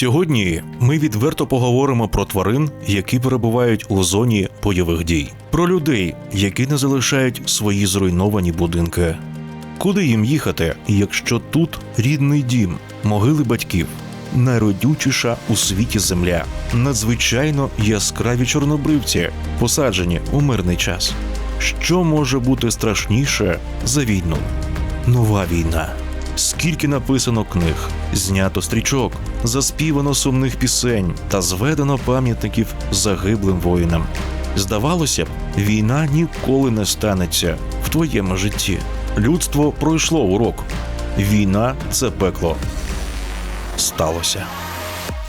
Сьогодні ми відверто поговоримо про тварин, які перебувають у зоні бойових дій, про людей, які не залишають свої зруйновані будинки. Куди їм їхати, якщо тут рідний дім, могили батьків, найродючіша у світі земля, надзвичайно яскраві чорнобривці, посаджені у мирний час. Що може бути страшніше за війну? Нова війна. Скільки написано книг, знято стрічок, заспівано сумних пісень та зведено пам'ятників загиблим воїнам. Здавалося б, війна ніколи не станеться в твоєму житті. Людство пройшло урок. Війна це пекло. Сталося.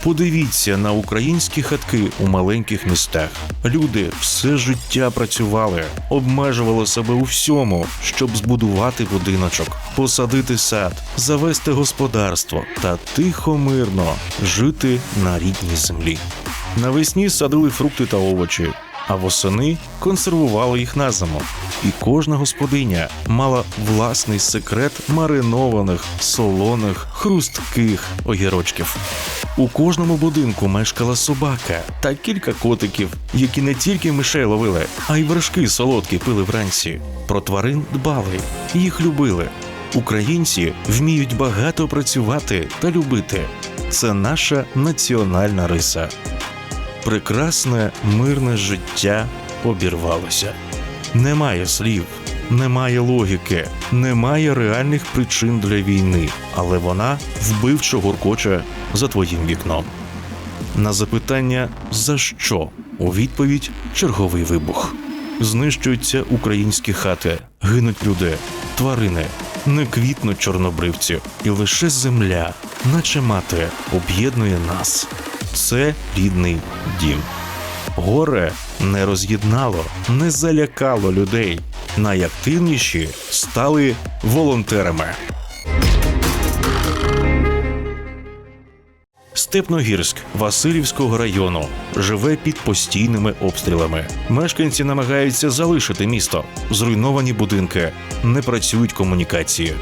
Подивіться на українські хатки у маленьких містах. Люди все життя працювали, обмежували себе у всьому, щоб збудувати будиночок, посадити сад, завести господарство та тихо мирно жити на рідній землі. Навесні садили фрукти та овочі, а восени консервували їх на зиму. І кожна господиня мала власний секрет маринованих, солоних, хрустких огірочків. У кожному будинку мешкала собака та кілька котиків, які не тільки мишей ловили, а й вершки солодкі пили вранці. Про тварин дбали, їх любили. Українці вміють багато працювати та любити. Це наша національна риса. Прекрасне мирне життя обірвалося. Немає слів, немає логіки, немає реальних причин для війни, але вона вбивчо гуркоче за твоїм вікном. На запитання за що у відповідь черговий вибух. Знищуються українські хати, гинуть люди, тварини, не квітнуть чорнобривці, і лише земля, наче мати, об'єднує нас. Це рідний дім. Горе не роз'єднало, не залякало людей. Найактивніші стали волонтерами. Степногірськ Васильівського району живе під постійними обстрілами. Мешканці намагаються залишити місто, зруйновані будинки, не працюють комунікації.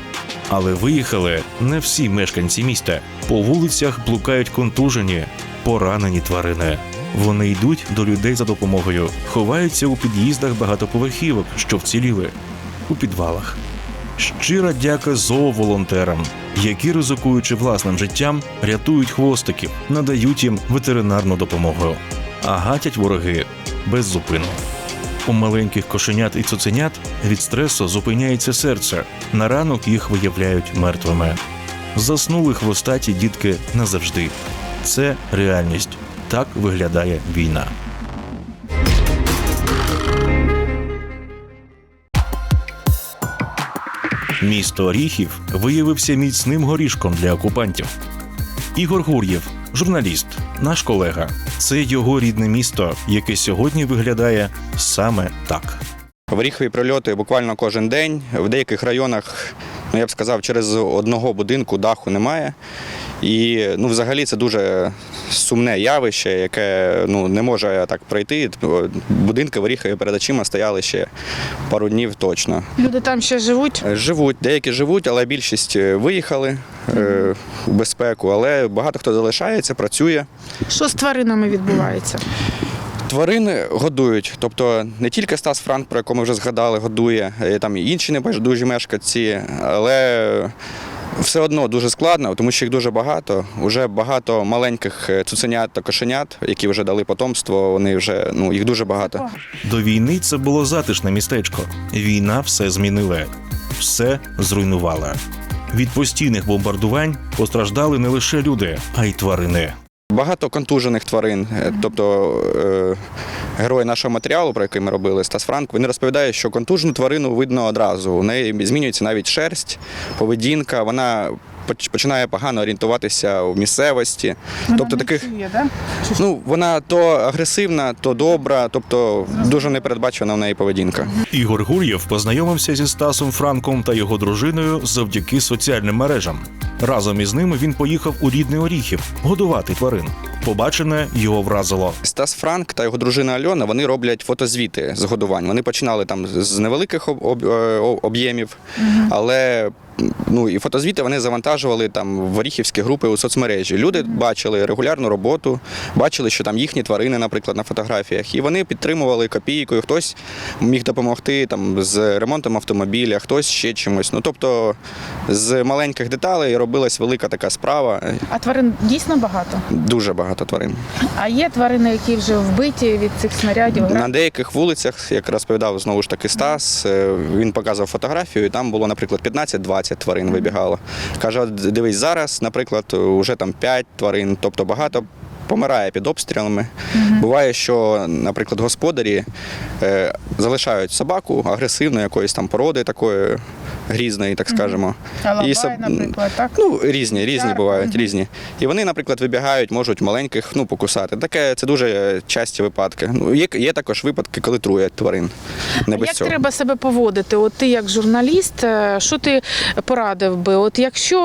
Але виїхали не всі мешканці міста. По вулицях блукають контужені, поранені тварини. Вони йдуть до людей за допомогою, ховаються у під'їздах багатоповерхівок, що вціліли, у підвалах. Щира дяка зооволонтерам, які, ризикуючи власним життям, рятують хвостиків, надають їм ветеринарну допомогу, а гатять вороги без зупину. У маленьких кошенят і цуценят від стресу зупиняється серце. На ранок їх виявляють мертвими. Заснули хвостаті дітки назавжди. Це реальність. Так виглядає війна. Місто Оріхів виявився міцним горішком для окупантів. Ігор Гур'єв, журналіст, наш колега. Це його рідне місто, яке сьогодні виглядає саме так. Горіхові прильоти буквально кожен день. В деяких районах, ну я б сказав, через одного будинку даху немає. І ну, взагалі це дуже сумне явище, яке ну, не може так пройти. Будинки в Оріхові перед очима стояли ще пару днів точно. Люди там ще живуть. Живуть, деякі живуть, але більшість виїхали е, у безпеку. Але багато хто залишається, працює. Що з тваринами відбувається? Тварини годують, тобто не тільки Стас Франк, про якого ми вже згадали, годує, е, там і інші небайдужі мешканці, але все одно дуже складно, тому що їх дуже багато. Уже багато маленьких е, цуценят та кошенят, які вже дали потомство. Вони вже ну їх дуже багато. До війни це було затишне містечко. Війна все змінила, все зруйнувала. Від постійних бомбардувань постраждали не лише люди, а й тварини. Багато контужених тварин, е, тобто герої нашого матеріалу, про який ми робили, Стас Франк, він розповідає, що контужну тварину видно одразу. У неї змінюється навіть шерсть, поведінка, вона починає погано орієнтуватися в місцевості. тобто таких ну вона то агресивна, то добра, тобто дуже непередбачена в неї поведінка. Ігор Гур'єв познайомився зі Стасом Франком та його дружиною завдяки соціальним мережам. Разом із ними він поїхав у рідний Оріхів годувати тварин. Побачене його вразило. Стас Франк та його дружина Альона вони роблять фотозвіти з годувань. Вони починали там з невеликих об- об- е, об'ємів, але ну і фотозвіти вони завантажували там в оріхівські групи у соцмережі. Люди бачили регулярну роботу, бачили, що там їхні тварини, наприклад, на фотографіях, і вони підтримували копійкою. Хтось міг допомогти там з ремонтом автомобіля, хтось ще чимось. Ну тобто з маленьких деталей робилась велика така справа. А тварин дійсно багато. Дуже багато тварин. А є тварини, які вже вбиті від цих снарядів. На деяких вулицях, як розповідав знову ж таки Стас, е, він показував фотографію, і там було, наприклад, 15-20 тварин вибігало. Каже, дивись, зараз, наприклад, вже там 5 тварин, тобто багато. Помирає під обстрілами. Буває, що, наприклад, господарі е, залишають собаку агресивної якоїсь там породи, такої грізної, так скажемо. Алабай, І наприклад, так? Ну, різні, різні бувають, різні. І вони, наприклад, вибігають, можуть маленьких ну, покусати. Таке це дуже часті випадки. Ну, є, є також випадки, коли труять тварин. Не без як цього. треба себе поводити? От ти як журналіст, е, що ти порадив би? От якщо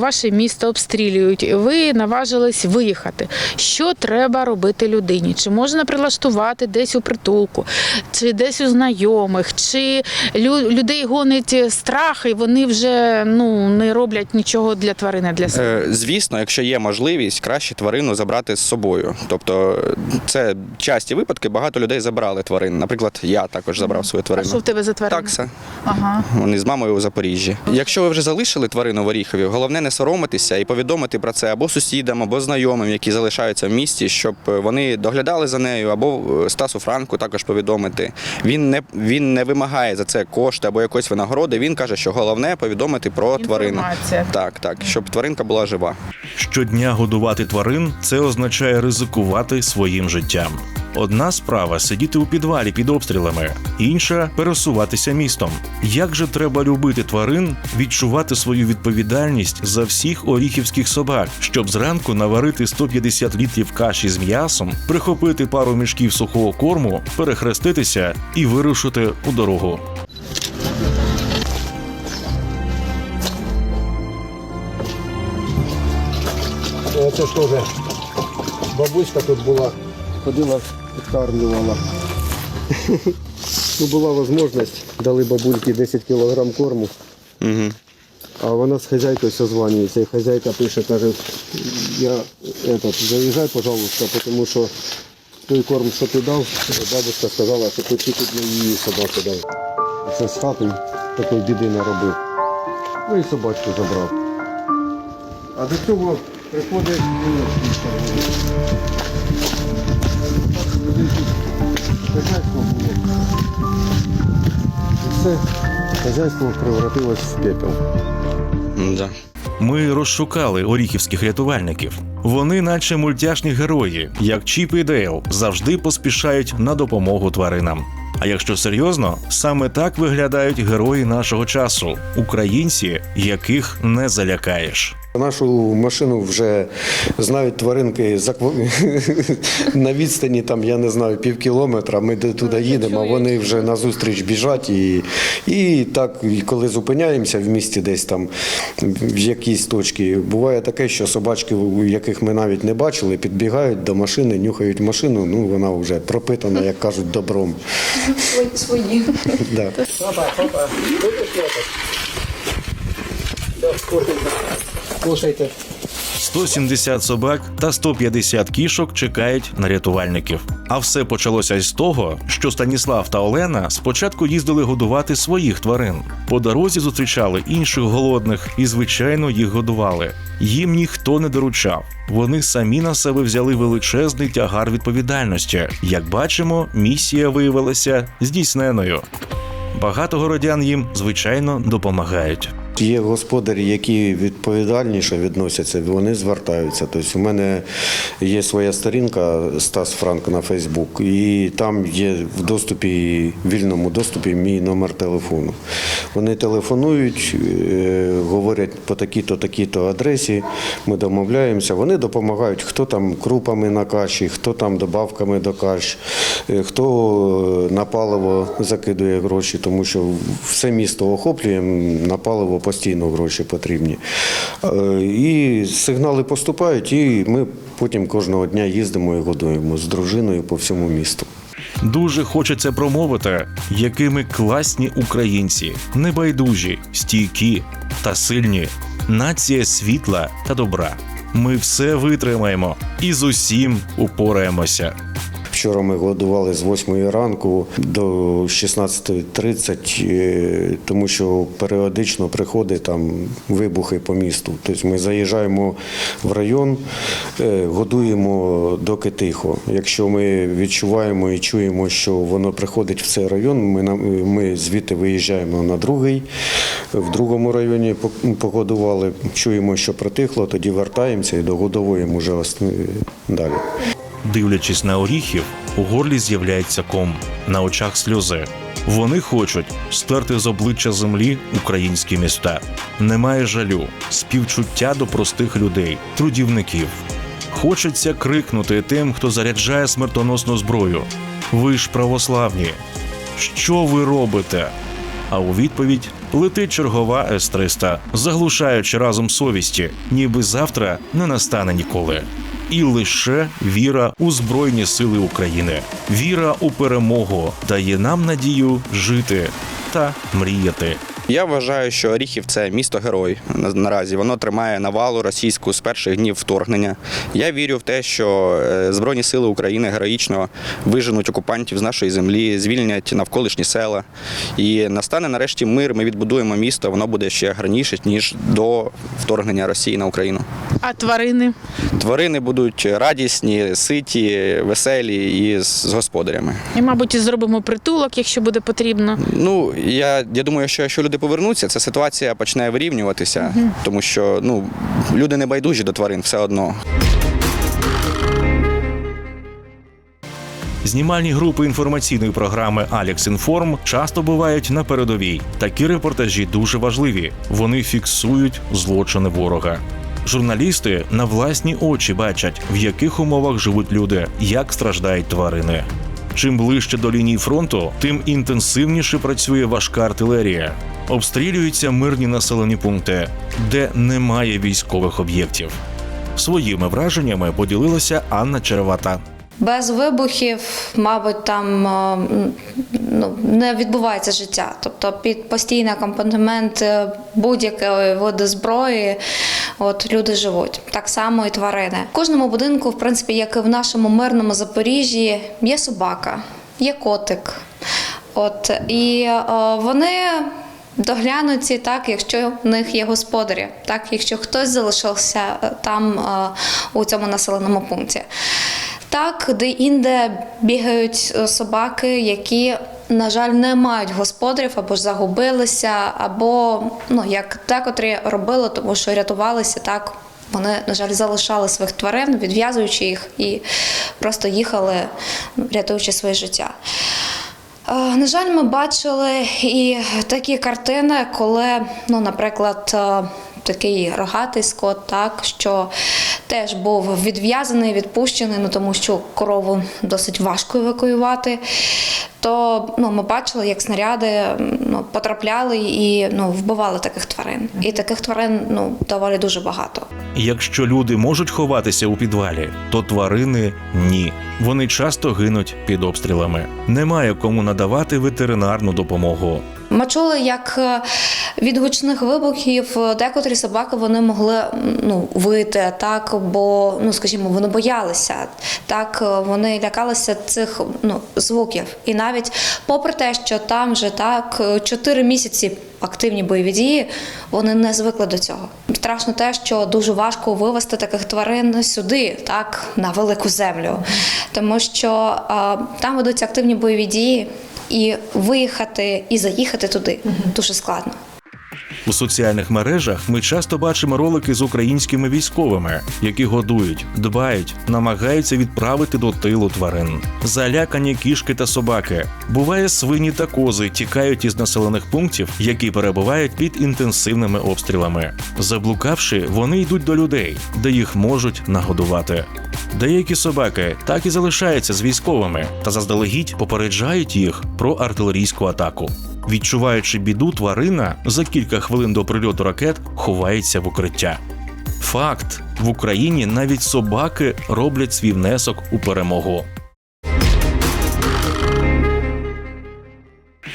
ваше місто обстрілюють, ви наважились виїхати, що треба робити людині? Чи можна прилаштувати десь у притулку, чи десь у знайомих, чи лю- людей гонить страх, і вони вже ну не роблять нічого для тварини для себе? Е, Звісно, якщо є можливість, краще тварину забрати з собою. Тобто, це часті випадки, багато людей забрали тварин. Наприклад, я також забрав свою А що тварину. в тебе за тварина? Такса. Ага. Вони з мамою у Запоріжжі. Якщо ви вже залишили тварину в Оріхові, головне не соромитися і повідомити про це або сусідам, або знайомим, які залишаються в місті, щоб вони доглядали за нею, або е, Стасу Франку також повідомити. Він не він не вимагає за це кошти або якоїсь винагороди. Він каже, що головне повідомити про тварину. Так, так, щоб тваринка була жива. Щодня годувати тварин це означає ризикувати своїм життям. Одна справа сидіти у підвалі під обстрілами, інша пересуватися містом. Як же треба любити тварин, відчувати свою відповідальність за всіх оріхівських собак, щоб зранку наварити 150 літрів каші з м'ясом, прихопити пару мішків сухого корму, перехреститися і вирушити у дорогу. Це ж теж бабуська тут була, ходила, підкармлювала. Ну, була можливість, дали бабульки 10 кг корму, Угу. а вона з хазяйкою созванюється, і хазяйка пише, каже, я этот, заїжджай, пожалуйста, тому що той корм, що ти дав, бабуська сказала, що ти тільки для її собаки дав. Це з хати такої біди не робив. Ну і собачку забрав. А до цього приходить. Хазяйство було. І хазяйство превратилось в пепел. Да. Ми розшукали оріхівських рятувальників. Вони, наче мультяшні герої, як Чіп і Дейл, завжди поспішають на допомогу тваринам. А якщо серйозно, саме так виглядають герої нашого часу українці, яких не залякаєш. Нашу машину вже знають тваринки на відстані, там, я не знаю, пів кілометра. Ми туди їдемо, а вони вже назустріч біжать. І, і так, і коли зупиняємося в місті десь там, в якійсь точці, буває таке, що собачки, у яких ми навіть не бачили, підбігають до машини, нюхають машину, ну вона вже пропитана, як кажуть, добром. свої. Да. Слушайте. 170 собак та 150 кішок чекають на рятувальників. А все почалося з того, що Станіслав та Олена спочатку їздили годувати своїх тварин. По дорозі зустрічали інших голодних і, звичайно, їх годували. Їм ніхто не доручав. Вони самі на себе взяли величезний тягар відповідальності. Як бачимо, місія виявилася здійсненою. Багато городян їм, звичайно, допомагають. Є господарі, які відповідальніше відносяться, вони звертаються. Тобто у мене є своя сторінка Стас Франк на Фейсбук, і там є в доступі, вільному доступі мій номер телефону. Вони телефонують, е, говорять по такій-то, такій-то адресі, ми домовляємося. Вони допомагають, хто там крупами на каші, хто там добавками до каш, е, хто на паливо закидує гроші, тому що все місто охоплюємо, на паливо постійно гроші потрібні. Е, І сигнали поступають, і ми потім кожного дня їздимо і годуємо з дружиною по всьому місту. Дуже хочеться промовити, якими класні українці, небайдужі, стійкі та сильні, нація світла та добра. Ми все витримаємо і з усім упораємося. Вчора ми годували з 8 ранку до 16.30, е, тому що періодично приходить там вибухи по місту. Тобто ми заїжджаємо в район, е, годуємо доки тихо. Якщо ми відчуваємо і чуємо, що воно приходить в цей район, ми, ми звідти виїжджаємо на другий, в другому районі погодували, чуємо, що притихло, тоді вертаємося і догодовуємо вже далі. Дивлячись на оріхів, у горлі з'являється ком, на очах сльози. Вони хочуть стерти з обличчя землі українські міста. Немає жалю, співчуття до простих людей, трудівників. Хочеться крикнути тим, хто заряджає смертоносну зброю. Ви ж православні. Що ви робите? А у відповідь летить чергова С-300, заглушаючи разом совісті, ніби завтра не настане ніколи. І лише віра у Збройні Сили України, віра у перемогу дає нам надію жити та мріяти. Я вважаю, що Оріхів це місто герой наразі. Воно тримає навалу російську з перших днів вторгнення. Я вірю в те, що е, Збройні сили України героїчно виженуть окупантів з нашої землі, звільнять навколишні села. І настане нарешті мир. Ми відбудуємо місто. Воно буде ще гарніше ніж до вторгнення Росії на Україну. А тварини? Тварини будуть радісні, ситі, веселі і з з господарями. І, мабуть, зробимо притулок, якщо буде потрібно. Ну я, я думаю, що якщо люди повернуться, ця ситуація почне вирівнюватися, тому що ну люди не байдужі до тварин все одно. Знімальні групи інформаційної програми Алекс Інформ часто бувають на передовій. Такі репортажі дуже важливі. Вони фіксують злочини ворога. Журналісти на власні очі бачать, в яких умовах живуть люди, як страждають тварини. Чим ближче до лінії фронту, тим інтенсивніше працює важка артилерія. Обстрілюються мирні населені пункти, де немає військових об'єктів. Своїми враженнями поділилася Анна Черевата. Без вибухів, мабуть, там е, ну, не відбувається життя. Тобто під постійний акомпанемент е, будь-якої види зброї от, люди живуть. Так само і тварини. В кожному будинку, в принципі, як і в нашому мирному Запоріжжі, є собака, є котик. От, і е, вони доглянуті так, якщо в них є господарі, так, якщо хтось залишився там у цьому населеному пункті. Так, де-інде бігають е, собаки, які, на жаль, не мають господарів або ж загубилися, або ну, як декотрі робили, тому що рятувалися так. Вони, на жаль, залишали своїх тварин, відв'язуючи їх і просто їхали, ну, рятуючи своє життя. Е, На жаль, ми бачили і такі картини, коли, ну, наприклад, е, такий рогатий скот, так, що теж був відв'язаний, відпущений, ну тому що корову досить важко евакуювати. То ну, ми бачили, як снаряди ну, потрапляли і ну, вбивали таких тварин. І таких тварин ну, доволі дуже багато. Якщо люди можуть ховатися у підвалі, то тварини ні. Вони часто гинуть під обстрілами. Немає кому надавати ветеринарну допомогу. Ми чули, як е, від гучних вибухів е, декотрі собаки вони могли ну, вити, так, бо, ну, скажімо, вони боялися, так, е, вони лякалися цих ну, звуків. І навіть попри те, що там вже так 4 місяці активні бойові дії, вони не звикли до цього. Страшно те, що дуже важко вивести таких тварин сюди, так, на велику землю, тому що а, там ведуться активні бойові дії. І виїхати і заїхати туди дуже складно. У соціальних мережах ми часто бачимо ролики з українськими військовими, які годують, дбають, намагаються відправити до тилу тварин. Залякані кішки та собаки. Буває, свині та кози тікають із населених пунктів, які перебувають під інтенсивними обстрілами. Заблукавши, вони йдуть до людей, де їх можуть нагодувати. Деякі собаки так і залишаються з військовими та заздалегідь попереджають їх про артилерійську атаку. Відчуваючи біду, тварина за кілька хвилин до прильоту ракет ховається в укриття. Факт: в Україні навіть собаки роблять свій внесок у перемогу.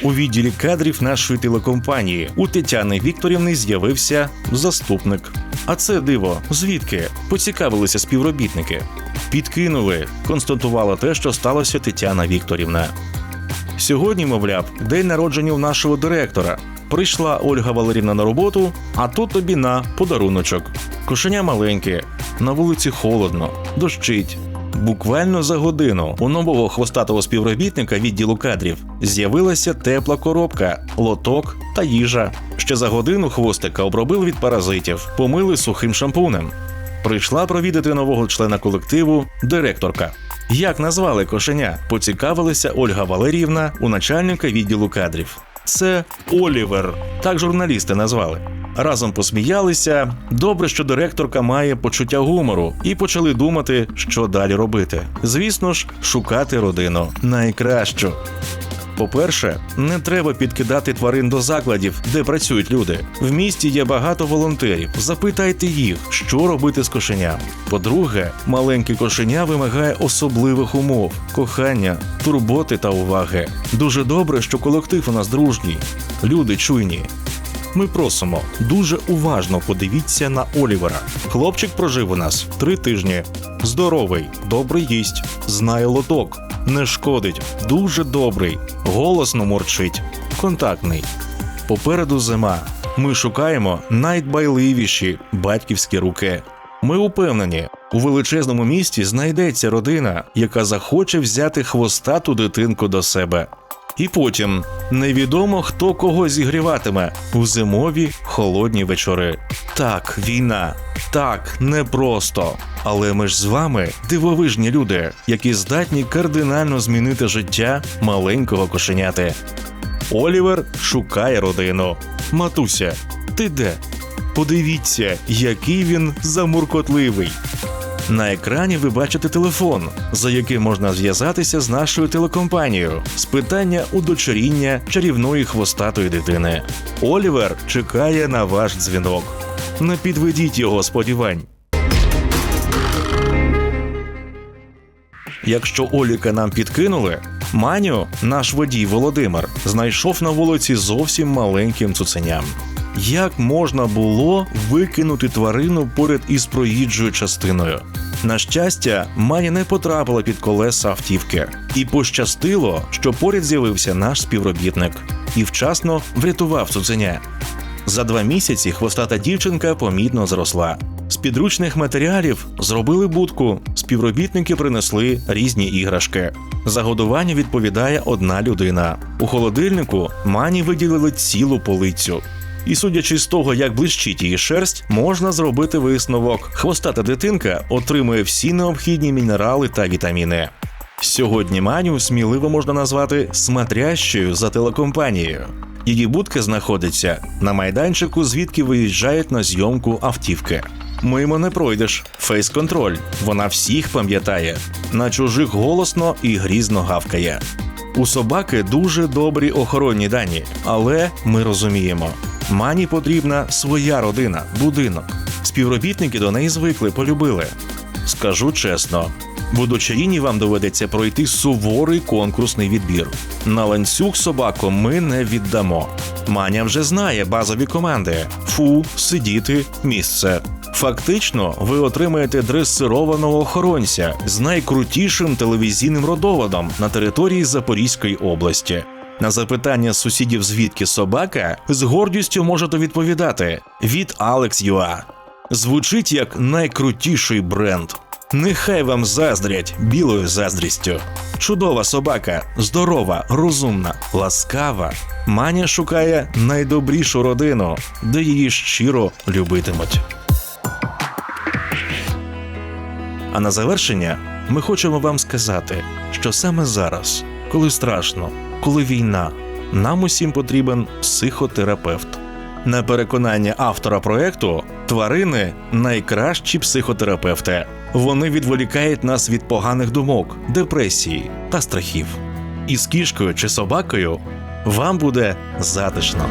у відділі кадрів нашої телекомпанії. У Тетяни Вікторівни з'явився заступник. А це диво, звідки? Поцікавилися співробітники. Підкинули, констатувала те, що сталося Тетяна Вікторівна. Сьогодні, мовляв, день народження у нашого директора. Прийшла Ольга Валерівна на роботу, а тут тобі на подаруночок. Кошеня маленьке, на вулиці холодно, дощить. Буквально за годину у нового хвостатого співробітника відділу кадрів з'явилася тепла коробка, лоток та їжа. Ще за годину хвостика обробили від паразитів, помили сухим шампунем. Прийшла провідати нового члена колективу директорка. Як назвали кошеня? Поцікавилася Ольга Валеріївна у начальника відділу кадрів. Це Олівер, так журналісти назвали. Разом посміялися. Добре, що директорка має почуття гумору, і почали думати, що далі робити. Звісно ж, шукати родину найкращу. По-перше, не треба підкидати тварин до закладів, де працюють люди. В місті є багато волонтерів. Запитайте їх, що робити з кошеням. По-друге, маленьке кошеня вимагає особливих умов, кохання, турботи та уваги. Дуже добре, що колектив у нас дружній, люди чуйні. Ми просимо дуже уважно подивіться на Олівера. Хлопчик прожив у нас три тижні. Здоровий, добре їсть, знає лоток, не шкодить, дуже добрий, голосно морчить, контактний. Попереду зима. Ми шукаємо найдбайливіші батьківські руки. Ми упевнені, у величезному місті знайдеться родина, яка захоче взяти хвостату дитинку до себе. І потім невідомо хто кого зігріватиме у зимові холодні вечори. Так, війна, так, непросто. Але ми ж з вами дивовижні люди, які здатні кардинально змінити життя маленького кошеняти. Олівер шукає родину. Матуся, ти де? Подивіться, який він замуркотливий. На екрані ви бачите телефон, за яким можна зв'язатися з нашою телекомпанією з питання удочеріння чарівної хвостатої дитини. Олівер чекає на ваш дзвінок. Не підведіть його сподівань. Якщо Оліка нам підкинули, Маню, наш водій Володимир, знайшов на вулиці зовсім маленьким цуценям. Як можна було викинути тварину поряд із проїжджою частиною? На щастя, Маня не потрапила під колеса автівки, і пощастило, що поряд з'явився наш співробітник і вчасно врятував цуценя. За два місяці хвостата дівчинка помітно зросла. Підручних матеріалів зробили будку. Співробітники принесли різні іграшки. За годування відповідає одна людина. У холодильнику мані виділили цілу полицю. І судячи з того, як блищить її шерсть, можна зробити висновок. Хвостата дитинка отримує всі необхідні мінерали та вітаміни. Сьогодні Маню сміливо можна назвати смотрящою за телекомпанією. Її будка знаходиться на майданчику, звідки виїжджають на зйомку автівки. Мимо не пройдеш. Фейс-контроль. Вона всіх пам'ятає. На чужих голосно і грізно гавкає. У собаки дуже добрі охоронні дані, але ми розуміємо, мані потрібна своя родина, будинок. Співробітники до неї звикли, полюбили. Скажу чесно, в удочерінні вам доведеться пройти суворий конкурсний відбір. На ланцюг собаку ми не віддамо. Маня вже знає базові команди: фу, сидіти, місце. Фактично, ви отримаєте дресированого охоронця з найкрутішим телевізійним родоводом на території Запорізької області. На запитання сусідів, звідки собака, з гордістю можете відповідати від Alex.ua. Звучить як найкрутіший бренд. Нехай вам заздрять білою заздрістю. Чудова собака, здорова, розумна, ласкава. Маня шукає найдобрішу родину, де її щиро любитимуть. А на завершення ми хочемо вам сказати, що саме зараз, коли страшно, коли війна, нам усім потрібен психотерапевт. На переконання автора проекту, тварини найкращі психотерапевти. Вони відволікають нас від поганих думок, депресії та страхів. І з кішкою чи собакою вам буде затишно.